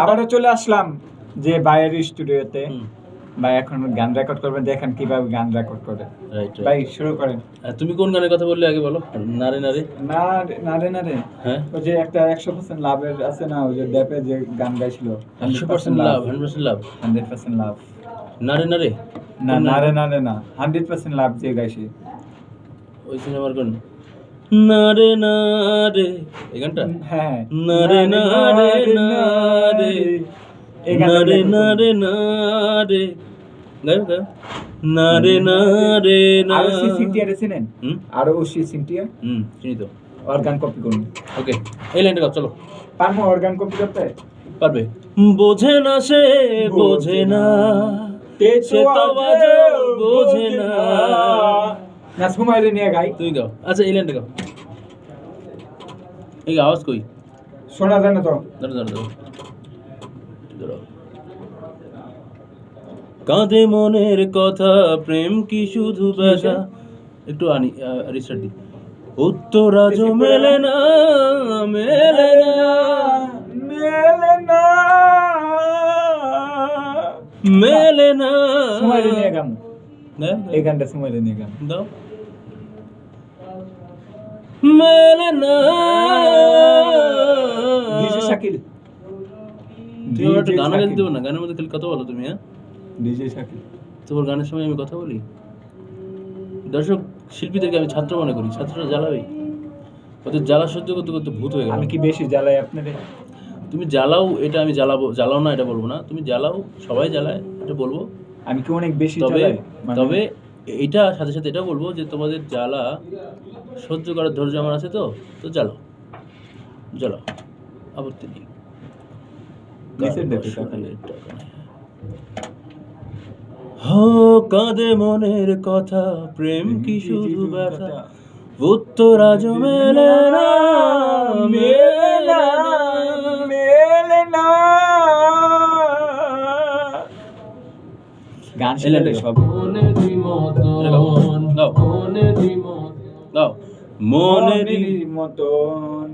আবারও চলে আসলাম যে বাইরের স্টুডিওতে। ভাই এখন গান রেকর্ড করবেন দেখেন কীভাবে গান রেকর্ড করে. ভাই শুরু করেন। তুমি কোন গানের কথা বললে আগে বলো? নারে নারে। না রে- না রে না রে হ্যাঁ। ওই যে একটা একশো পার্সেন্ট লাভের আছে না ওই যে ড্যাপে যে গান গাইছিল। একশো percent love hundred percent love. Hundred percent love. নারে নারে? না কোন না গান? রে না না হান্ড্রেড পার্সেন্ট লাভ যে গাইছে। ওই সিনেমার গান নারে নারে। এই গানটা? হ্যাঁ নারে নারে নারে নারে দেখো। নারে নারে। গায়ো গায়ো নারে নারে না। আরও সি সিনটিয়া হুম? আরও ও সি সিনটিয়া হুম চিনি তো। ওর গান কপি করুন। ওকে এই লাইনটা গাও চলো। পারব ওর গান কপি করতে? পারবে। বোঝে না সে বোঝে না। সে তো বোঝে না। না সুমাইলে নিয়ে গাই তুই গাও আচ্ছা এই লাইনটা গাও এই গাও, আওয়াজ কই শোনা যায় না তো দাঁড়া দাঁড়া দাঁড়া দাঁড়াও। কাঁদে মনের কথা প্রেম কি শুধু ব্যথা একটু আনি রিস্টার্ট দি উত্তর আজও মেলে না মেলে না মেলে না মেলে না সুমাইলে নিয়ে গান দাও, এই গানটা সুমাইলে নিয়ে গান। দাও। মেলে না। ডিজে শাকিল। তুমি একটা DJ গাইতে না গানের মধ্যে খালি কথা বলো তুমি হ্যাঁ? ডিজে শাকিল। তোমার গানের সময় আমি কথা বলি? দর্শক শিল্পীদেরকে আমি ছাত্র মনে করি ছাত্ররা জ্বালাবেই। ওদের জ্বালা সহ্য করতে করতে ভূত হয়ে গেল আমি কি বেশি জ্বালাই আপনারে তুমি জ্বালাও এটা আমি জ্বালাবো জ্বালাও না এটা বলব না। তুমি জ্বালাও সবাই জ্বালায় এটা বলব। আমি কি অনেক বেশি তবে মানে- তবে এইটা সাথে সাথে এটা বলব যে তোমাদের জ্বালা সহ্য করার ধৈর্য আমার আছে তো তো জ্বালাও। জ্বালাও। আপত্তি নেই। হো কাঁদে মনের কথা প্রেম কি শুধু ব্যথা? উত্তর আজ মেলে মেলে না গান শুনলে। সব মনেরই মতন মনেরই মতন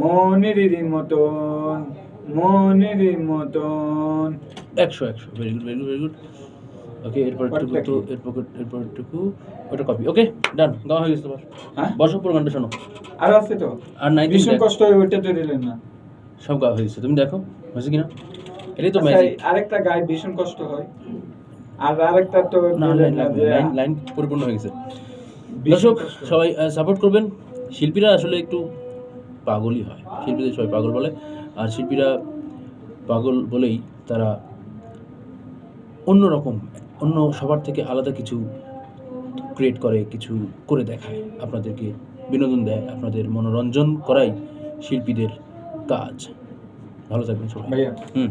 মনেরই মতন মনেরই মতন একশো একশো। Very good very good very good okay এরপর একটুকু তো এরপর এরপর একটুকু ওটা কপি ওকে ডান গাওয়া হয়ে গেছে তোমার। হ্যাঁ? বসো পুরো গানটা শোনো। আর আছে তো? আর নাই ভীষণ কষ্ট হয় ওইটা তো দিলেন না। সব গাওয়া হয়ে গেছে। তুমি দেখো হয়েছে কিনা? এটাই তো আচ্ছা, ম্যাজিক আরেকটা গায়ে ভীষণ কষ্ট হয়। আর আরেকটা তো লাইন লাইন লাইন পরিপূর্ণ হয়ে গেছে। দর্শক সবাই সাপোর্ট করবেন। শিল্পীরা আসলে একটু পাগলই হয়। শিল্পীদের সবাই পাগল বলে। আর শিল্পীরা পাগল বলেই তারা অন্য রকম অন্য সবার থেকে আলাদা কিছু ক্রিয়েট করে কিছু করে দেখায়। আপনাদেরকে বিনোদন দেয় আপনাদের মনোরঞ্জন করাই শিল্পীদের কাজ। ভালো থাকবেন সবাই। হুম।